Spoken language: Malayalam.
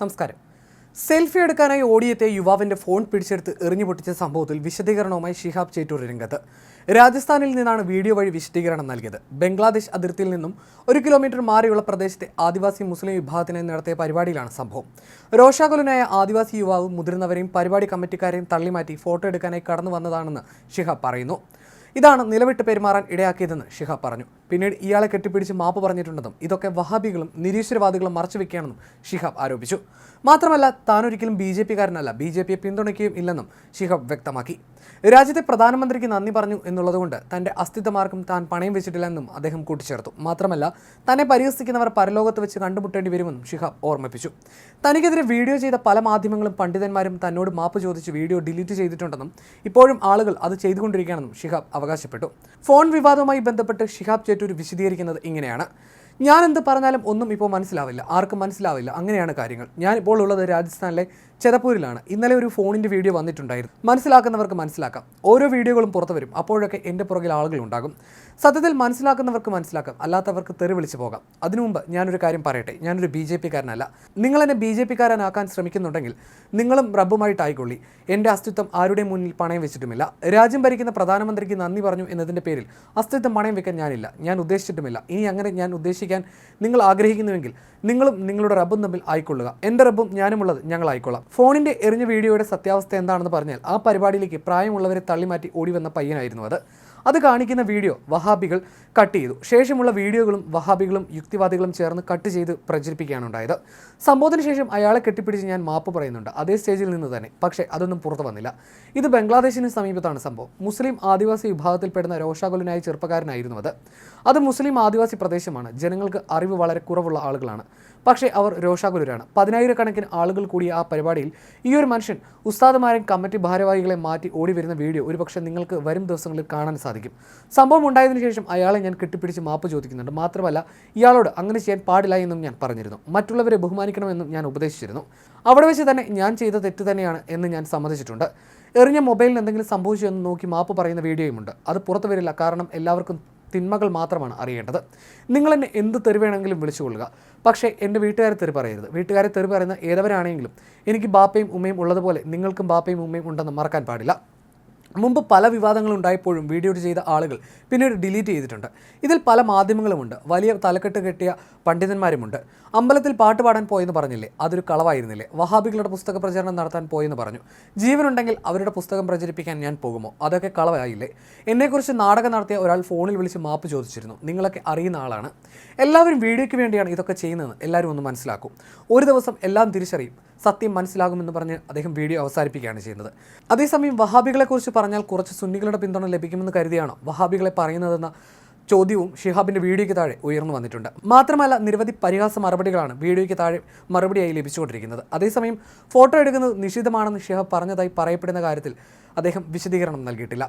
നമസ്കാരം. സെൽഫി എടുക്കാനായി ഓടിയെത്തിയ യുവാവിന്റെ ഫോൺ പിടിച്ചെടുത്ത് എറിഞ്ഞു പൊട്ടിച്ച സംഭവത്തിൽ വിശദീകരണവുമായി ഷിഹാബ് ചേറ്റൂർ രംഗത്ത്. രാജസ്ഥാനിൽ നിന്നാണ് വീഡിയോ വഴി വിശദീകരണം നൽകിയത്. ബംഗ്ലാദേശ് അതിർത്തിയിൽ നിന്നും ഒരു കിലോമീറ്റർ മാറിയുള്ള പ്രദേശത്തെ ആദിവാസി മുസ്ലിം വിഭാഗത്തിനായി നടത്തിയ പരിപാടിയിലാണ് സംഭവം. രോഷാകുലനായ ആദിവാസി യുവാവ് മുതിർന്നവരെയും പരിപാടി കമ്മിറ്റിക്കാരെയും തള്ളിമാറ്റി ഫോട്ടോ എടുക്കാനായി കടന്നു വന്നതാണെന്ന് ഷിഹാബ് പറയുന്നു. ഇതാണ് നിലവിട്ട് പെരുമാറാൻ ഇടയാക്കിയതെന്ന് ഷിഹാബ് പറഞ്ഞു. പിന്നീട് ഇയാളെ കെട്ടിപ്പിടിച്ച് മാപ്പ് പറഞ്ഞിട്ടുണ്ടെന്നും ഇതൊക്കെ വഹാബികളും നിരീശ്വരവാദികളും മറച്ചുവെക്കുകയാണെന്നും ഷിഹാബ് ആരോപിച്ചു. മാത്രമല്ല താനൊരിക്കലും ബി ജെ പിക്കാരനല്ല. ബി ജെ പിയെ പിന്തുണയ്ക്കുകയും ഇല്ലെന്നും ഷിഹാബ് വ്യക്തമാക്കി. രാജ്യത്തെ പ്രധാനമന്ത്രിക്ക് നന്ദി പറഞ്ഞു എന്നുള്ളതുകൊണ്ട് തന്റെ അസ്തിത്വമാർക്കും താൻ പണയം വെച്ചിട്ടില്ലെന്നും അദ്ദേഹം കൂട്ടിച്ചേർത്തു. മാത്രമല്ല തന്നെ പരിഹസിക്കുന്നവർ പരലോകത്ത് വെച്ച് കണ്ടുമുട്ടേണ്ടി വരുമെന്നും ഷിഹാബ് ഓർമ്മിപ്പിച്ചു. തനിക്കെതിരെ വീഡിയോ ചെയ്ത പല മാധ്യമങ്ങളും പണ്ഡിതന്മാരും തന്നോട് മാപ്പ് ചോദിച്ച് വീഡിയോ ഡിലീറ്റ് ചെയ്തിട്ടുണ്ടെന്നും ഇപ്പോഴും ആളുകൾ അത് ചെയ്തുകൊണ്ടിരിക്കുകയാണെന്നും ഷിഹാബ് അവകാശപ്പെട്ടു. ഫോൺ വിവാദവുമായി ബന്ധപ്പെട്ട് ഷിഹാബ് ചേറ്റൂർ വിശദീകരിക്കുന്നത് ഇങ്ങനെയാണ്. ഞാൻ എന്ത് പറഞ്ഞാലും ഒന്നും ഇപ്പോൾ മനസ്സിലാവില്ല. ആർക്കും മനസ്സിലാവില്ല. അങ്ങനെയാണ് കാര്യങ്ങൾ. ഞാൻ ഇപ്പോൾ ഉള്ളത് രാജസ്ഥാനിലെ ചെതപ്പൂരിലാണ് ഇന്നലെ ഒരു ഫോണിന്റെ വീഡിയോ വന്നിട്ടുണ്ടായിരുന്നു. മനസ്സിലാക്കുന്നവർക്ക് മനസ്സിലാക്കാം. ഓരോ വീഡിയോകളും പുറത്തു വരും. അപ്പോഴൊക്കെ എന്റെ പുറകിൽ ആളുകൾ ഉണ്ടാകും. സത്യത്തിൽ മനസ്സിലാക്കുന്നവർക്ക് മനസ്സിലാക്കാം. അല്ലാത്തവർക്ക് തെറി വിളിച്ചു പോകാം. അതിനു മുമ്പ് ഞാനൊരു കാര്യം പറയട്ടെ. ഞാനൊരു ബി ജെ പിക്കാരനല്ല. നിങ്ങൾ ബി ജെ പിക്കാരനാക്കാൻ ശ്രമിക്കുന്നുണ്ടെങ്കിൽ നിങ്ങളും റബ്ബുമായിട്ടായിക്കൊള്ളി. എന്റെ അസ്തിത്വം ആരുടെ മുന്നിൽ പണയം വെച്ചിട്ടുമില്ല. രാജ്യം ഭരിക്കുന്ന പ്രധാനമന്ത്രിക്ക് നന്ദി പറഞ്ഞു എന്നതിന്റെ പേരിൽ അസ്തിത്വം പണയം വെക്കാൻ ഞാനില്ല. ഞാൻ ഉദ്ദേശിച്ചിട്ടുമില്ല. ഇനി അങ്ങനെ ഞാൻ ഉദ്ദേശിക്കാൻ നിങ്ങൾ ആഗ്രഹിക്കുന്നുവെങ്കിൽ നിങ്ങളും നിങ്ങളുടെ റബ്ബും തമ്മിൽ ആയിക്കൊള്ളുക. എന്റെ റബ്ബും ഞാനുമുള്ളത് ഞങ്ങൾ ആയിക്കൊള്ളാം ഫോണിന്റെ എറിഞ്ഞ വീഡിയോയുടെ സത്യാവസ്ഥ എന്താണെന്ന് പറഞ്ഞാൽ ആ പരിപാടിയിലേക്ക് പ്രായമുള്ളവരെ തള്ളിമാറ്റി ഓടി വന്ന പയ്യനായിരുന്നു അത്. അത് കാണിക്കുന്ന വീഡിയോ വഹാബികൾ കട്ട് ചെയ്തു. ശേഷമുള്ള വീഡിയോകളും വഹാബികളും യുക്തിവാദികളും ചേർന്ന് കട്ട് ചെയ്ത് പ്രചരിപ്പിക്കുകയാണ് ഉണ്ടായത്. സംഭവത്തിന് ശേഷം അയാളെ കെട്ടിപ്പിടിച്ച് ഞാൻ മാപ്പ് പറയുന്നുണ്ട്. അതേ സ്റ്റേജിൽ നിന്ന് തന്നെ. പക്ഷേ അതൊന്നും പുറത്തു വന്നില്ല. ഇത് ബംഗ്ലാദേശിന് സമീപത്താണ് സംഭവം. മുസ്ലിം ആദിവാസി വിഭാഗത്തിൽപ്പെടുന്ന രോഷാകുലനായ ചെറുപ്പക്കാരനായിരുന്നു അത്. അത് മുസ്ലിം ആദിവാസി പ്രദേശമാണ്. ജനങ്ങൾക്ക് അറിവ് വളരെ കുറവുള്ള ആളുകളാണ്. പക്ഷേ അവർ രോഷാകുലരാണ്. പതിനായിരക്കണക്കിന് ആളുകൾ കൂടിയ ആ പരിപാടിയിൽ ഈ ഒരു മനുഷ്യൻ ഉസ്താദുമാരെയും കമ്മിറ്റി ഭാരവാഹികളെ മാറ്റി ഓടി വരുന്ന വീഡിയോ ഒരുപക്ഷെ നിങ്ങൾക്ക് വരും ദിവസങ്ങളിൽ കാണാൻ സാധിക്കും. സംഭവം ഉണ്ടായതിനു ശേഷം അയാളെ ഞാൻ കെട്ടിപ്പിടിച്ച് മാപ്പ് ചോദിക്കുന്നുണ്ട്. മാത്രമല്ല ഇയാളോട് അങ്ങനെ ചെയ്യാൻ പാടില്ല എന്നും ഞാൻ പറഞ്ഞിരുന്നു. മറ്റുള്ളവരെ ബഹുമാനിക്കണമെന്നും ഞാൻ ഉപദേശിച്ചിരുന്നു. അവിടെ വെച്ച് തന്നെ ഞാൻ ചെയ്ത തെറ്റ് തന്നെയാണ് എന്ന് ഞാൻ സമ്മതിച്ചിട്ടുണ്ട്. എറിഞ്ഞ മൊബൈലിൽ എന്തെങ്കിലും സംഭവിച്ചു എന്ന് നോക്കി മാപ്പ് പറയുന്ന വീഡിയോയുമുണ്ട്. അത് പുറത്തു വരില്ല. കാരണം എല്ലാവർക്കും തിന്മകൾ മാത്രമാണ് അറിയേണ്ടത്. നിങ്ങൾ എന്നെ എന്ത് തെറി വേണമെങ്കിലും പക്ഷേ എന്റെ വീട്ടുകാരെ തെറി പറയരുത്. വീട്ടുകാരെ തെറി പറയുന്ന ഏതവരാണെങ്കിലും എനിക്ക് ബാപ്പയും ഉമ്മയും ഉള്ളതുപോലെ നിങ്ങൾക്കും ബാപ്പയും ഉമ്മയും ഉണ്ടെന്ന് മറക്കാൻ പാടില്ല. മുമ്പ് പല വിവാദങ്ങളും ഉണ്ടായപ്പോഴും വീഡിയോ ചെയ്ത ആളുകൾ പിന്നീട് ഡിലീറ്റ് ചെയ്തിട്ടുണ്ട്. ഇതിൽ പല മാധ്യമങ്ങളുമുണ്ട്. വലിയ തലക്കെട്ട് കെട്ടിയ പണ്ഡിതന്മാരുമുണ്ട്. അമ്പലത്തിൽ പാട്ട് പാടാൻ പോയെന്ന് പറഞ്ഞില്ലേ? അതൊരു കളവായിരുന്നില്ലേ? വഹാബികളുടെ പുസ്തക പ്രചരണം നടത്താൻ പോയെന്ന് പറഞ്ഞു. ജീവനുണ്ടെങ്കിൽ അവരുടെ പുസ്തകം പ്രചരിപ്പിക്കാൻ ഞാൻ പോകുമോ? അതൊക്കെ കളവായില്ലേ? എന്നെക്കുറിച്ച് നാടകം നടത്തിയ ഒരാൾ ഫോണിൽ വിളിച്ച് മാപ്പ് ചോദിച്ചിരുന്നു. നിങ്ങളൊക്കെ അറിയുന്ന ആളാണ്. എല്ലാവരും വീഡിയോയ്ക്ക് വേണ്ടിയാണ് ഇതൊക്കെ ചെയ്യുന്നതെന്ന് എല്ലാവരും ഒന്ന് മനസ്സിലാക്കും. ഒരു ദിവസം എല്ലാം തിരിച്ചറിയും. സത്യം മനസ്സിലാകുമെന്ന് പറഞ്ഞ് അദ്ദേഹം വീഡിയോ അവസാനിപ്പിക്കുകയാണ് ചെയ്യുന്നത്. അതേസമയം വഹാബികളെക്കുറിച്ച് പറഞ്ഞാൽ കുറച്ച് സുന്നികളുടെ പിന്തുണ ലഭിക്കുമെന്ന് കരുതിയാണ് വഹാബികളെ പറയുന്നതെന്ന ചോദ്യവും ഷിഹാബിന്റെ വീഡിയോയ്ക്ക് താഴെ ഉയർന്നു വന്നിട്ടുണ്ട്. മാത്രമല്ല നിരവധി പരിഹാസ മറുപടികളാണ് വീഡിയോയ്ക്ക് താഴെ മറുപടിയായി ലഭിച്ചുകൊണ്ടിരിക്കുന്നത്. അതേസമയം ഫോട്ടോ എടുക്കുന്നത് നിഷിദ്ധമാണെന്ന് ഷിഹാബ് പറഞ്ഞതായി പറയപ്പെടുന്ന കാര്യത്തിൽ അദ്ദേഹം വിശദീകരണം നൽകിയിട്ടില്ല.